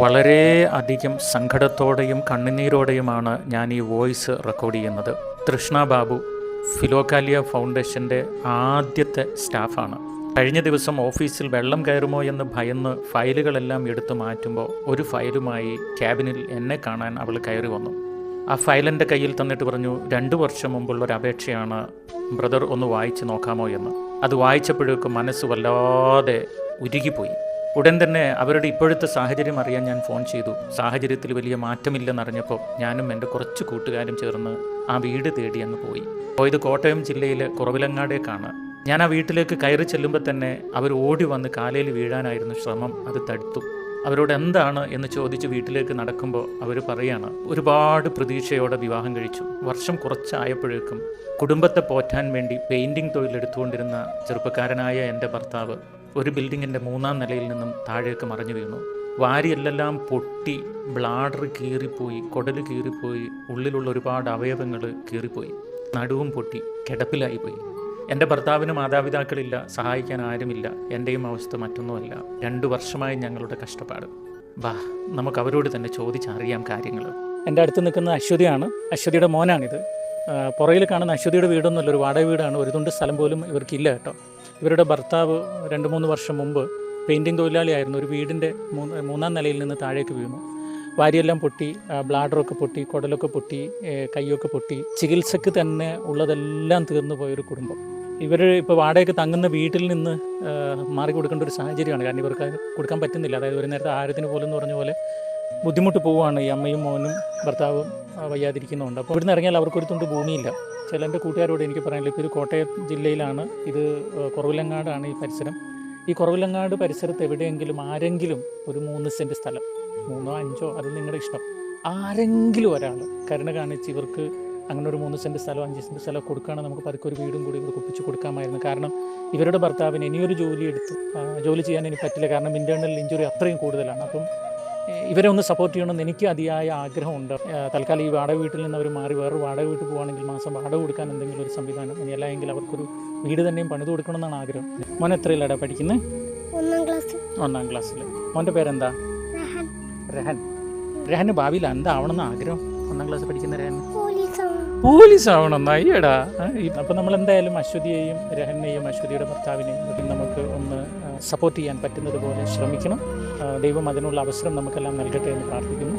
വളരെ അധികം സങ്കടത്തോടെയും കണ്ണുനീരോടെയുമാണ് ഞാൻ ഈ വോയിസ് റെക്കോർഡ് ചെയ്യുന്നത്. തൃഷ്ണ ബാബു ഫിലോകാലിയ ഫൗണ്ടേഷന്റെ ആദ്യത്തെ സ്റ്റാഫാണ്. കഴിഞ്ഞ ദിവസം ഓഫീസിൽ വെള്ളം കയറുമോ എന്ന് ഭയന്ന് ഫയലുകളെല്ലാം എടുത്തു മാറ്റുമ്പോൾ ഒരു ഫയലുമായി ക്യാബിനിൽ എന്നെ കാണാൻ അവൾ കയറി വന്നു. ആ ഫയലിന്റെ കയ്യിൽ തന്നിട്ട് പറഞ്ഞു രണ്ടു വർഷം മുമ്പുള്ള ഒരു അപേക്ഷയാണ് ബ്രദർ ഒന്ന് വായിച്ച് നോക്കാമോ എന്ന്. അത് വായിച്ചപ്പോഴേക്കും മനസ്സ് വല്ലാതെ ഉരുകിപ്പോയി. ഉടൻ തന്നെ അവരുടെ ഇപ്പോഴത്തെ സാഹചര്യം അറിയാൻ ഞാൻ ഫോൺ ചെയ്തു. സാഹചര്യത്തിൽ വലിയ മാറ്റമില്ലെന്നറിഞ്ഞപ്പോൾ ഞാനും എന്റെ കുറച്ച് കൂട്ടുകാരും ചേർന്ന് ആ വീട് തേടി അങ്ങ് പോയി. പോയത് കോട്ടയം ജില്ലയിലെ കുറവിലങ്ങാടേക്കാണ്. ഞാൻ ആ വീട്ടിലേക്ക് കയറി ചെല്ലുമ്പോൾ തന്നെ അവർ ഓടി വന്ന് കാലയിൽ വീഴാനായിരുന്നു ശ്രമം. അത് തടുത്തു. അവരോട് എന്താണ് എന്ന് ചോദിച്ച് വീട്ടിലേക്ക് നടക്കുമ്പോൾ അവർ പറയാണ് ഒരുപാട് പ്രതീക്ഷയോടെ വിവാഹം കഴിച്ചു. വർഷം കുറച്ചായപ്പോഴേക്കും കുടുംബത്തെ പോറ്റാൻ വേണ്ടി പെയിന്റിംഗ് തൊഴിലെടുത്തുകൊണ്ടിരുന്ന ചെറുപ്പക്കാരനായ എന്റെ ഭർത്താവ് ഒരു ബിൽഡിങ്ങിന്റെ മൂന്നാം നിലയിൽ നിന്നും താഴേക്ക് മറിഞ്ഞു വീണു. വാരിയെല്ലാം പൊട്ടി ബ്ലാഡർ കീറിപ്പോയി കുടൽ കീറിപ്പോയി ഉള്ളിലുള്ള ഒരുപാട് അവയവങ്ങൾ കീറിപ്പോയി നടുവും പൊട്ടി കിടപ്പിലായിപ്പോയി എന്റെ ഭർത്താവിന് മാതാപിതാക്കളില്ല സഹായിക്കാൻ ആരുമില്ല എന്റെയും അവസ്ഥ മറ്റൊന്നുമല്ല. രണ്ടു വർഷമായി ഞങ്ങളുടെ കഷ്ടപ്പാട്. ബാ നമുക്ക് അവരോട് തന്നെ ചോദിച്ചറിയാം കാര്യങ്ങൾ. എന്റെ അടുത്ത് നിൽക്കുന്ന അശ്വതിയാണ് അശ്വതിയുടെ മോനാണിത്. പുറയിൽ കാണുന്ന അശ്വതിയുടെ വീടൊന്നുമല്ല ഒരു വാടക വീടാണ്. ഒരു തുണ്ട് സ്ഥലം പോലും ഇവർക്കില്ല കേട്ടോ. ഇവരുടെ ഭർത്താവ് രണ്ട് മൂന്ന് വർഷം മുമ്പ് പെയിന്റിങ് തൊഴിലാളിയായിരുന്നു. ഒരു വീടിന്റെ മൂന്ന് നിലയിൽ നിന്ന് താഴേക്ക് വീണു. വാരിയെല്ലാം പൊട്ടി ബ്ലാഡറൊക്കെ പൊട്ടി കുടലൊക്കെ പൊട്ടി കൈയൊക്കെ പൊട്ടി. ചികിത്സക്ക് തന്നെ ഉള്ളതെല്ലാം തീർന്നു പോയൊരു കുടുംബം. ഇവർ ഇപ്പോൾ വാടകയ്ക്ക് തങ്ങുന്ന വീട്ടിൽ നിന്ന് മാറി കൊടുക്കേണ്ട ഒരു സാഹചര്യമാണ്. കാരണം ഇവർക്ക് കൊടുക്കാൻ പറ്റുന്നില്ല. അതായത് ഒരു നേരത്തെ ആഹാരത്തിന് പോലും എന്ന് പറഞ്ഞ പോലെ ബുദ്ധിമുട്ട് പോവുകയാണ് ഈ അമ്മയും മോനും ഭർത്താവും വയ്യാതിരിക്കുന്നുണ്ട് അപ്പോൾ ഇവിടുന്ന് ഇറങ്ങിയാൽ അവർക്കൊരു തുണ്ട് ഭൂമിയില്ല. ചില എന്റെ കൂട്ടുകാരോട് എനിക്ക് പറയാനില്ല ഇപ്പോൾ ഇത് കോട്ടയം ജില്ലയിലാണ് ഇത് കുറവിലങ്ങാടാണ് ഈ പരിസരം. ഈ കുറവിലങ്ങാട് പരിസരത്ത് എവിടെയെങ്കിലും ആരെങ്കിലും ഒരു മൂന്ന് സെന്റ് സ്ഥലം മൂന്നോ അഞ്ചോ അത് നിങ്ങളുടെ ഇഷ്ടം. ആരെങ്കിലും ഒരാൾ കരുണ കാണിച്ച് ഇവർക്ക് അങ്ങനെ ഒരു മൂന്ന് സെന്റ് സ്ഥലം അഞ്ച് സെന്റ് സ്ഥലം കൊടുക്കുകയാണെങ്കിൽ നമുക്ക് പതുക്കെ ഒരു വീടും കൂടി ഇവിടെ ഒപ്പിച്ച് കൊടുക്കാമായിരുന്നു. കാരണം ഇവരുടെ ഭർത്താവിന് ഇനിയൊരു ജോലി എടുത്ത്. ജോലി ചെയ്യാൻ ഇനി പറ്റില്ല. കാരണം ഇന്റേർണൽ ഇഞ്ചുറി അത്രയും കൂടുതലാണ്. അപ്പം ഇവരെ ഒന്ന് സപ്പോർട്ട് ചെയ്യണമെന്ന് എനിക്ക് അതിയായ ആഗ്രഹമുണ്ട്. തൽക്കാലം ഈ വാടക വീട്ടിൽ നിന്ന് അവർ മാറി വേറൊരു വാടക വീട്ടിൽ പോകുകയാണെങ്കിൽ മാസം വാടക കൊടുക്കാൻ എന്തെങ്കിലും ഒരു സംവിധാനം ഇനി അല്ലെങ്കിൽ അവർക്കൊരു വീട് തന്നെയും പണിത് കൊടുക്കണമെന്നാണ് ആഗ്രഹം. മോൻ എത്രയിലാടാ പഠിക്കുന്നത് ഒന്നാം ക്ലാസ്. ഒന്നാം ക്ലാസ്സിൽ മോന്റെ പേരെന്താ? രഹൻ. രഹന് ഭാവിയിൽ എന്താവണമെന്ന് ആഗ്രഹം? ഒന്നാം ക്ലാസ് പഠിക്കുന്ന രഹൻ പോലീസ്? ആവണം അയ്യടാ. അപ്പം നമ്മൾ എന്തായാലും അശ്വതിയെയും രഹനെയും അശ്വതിയുടെ ഭർത്താവിനെയും ഒക്കെ നമുക്ക് ഒന്ന് സപ്പോർട്ട് ചെയ്യാൻ പറ്റുന്നത് പോലെ ശ്രമിക്കണം. ദൈവം അതിനുള്ള അവസരം നമുക്കെല്ലാം നൽകട്ടെ എന്ന് പ്രാർത്ഥിക്കുന്നു.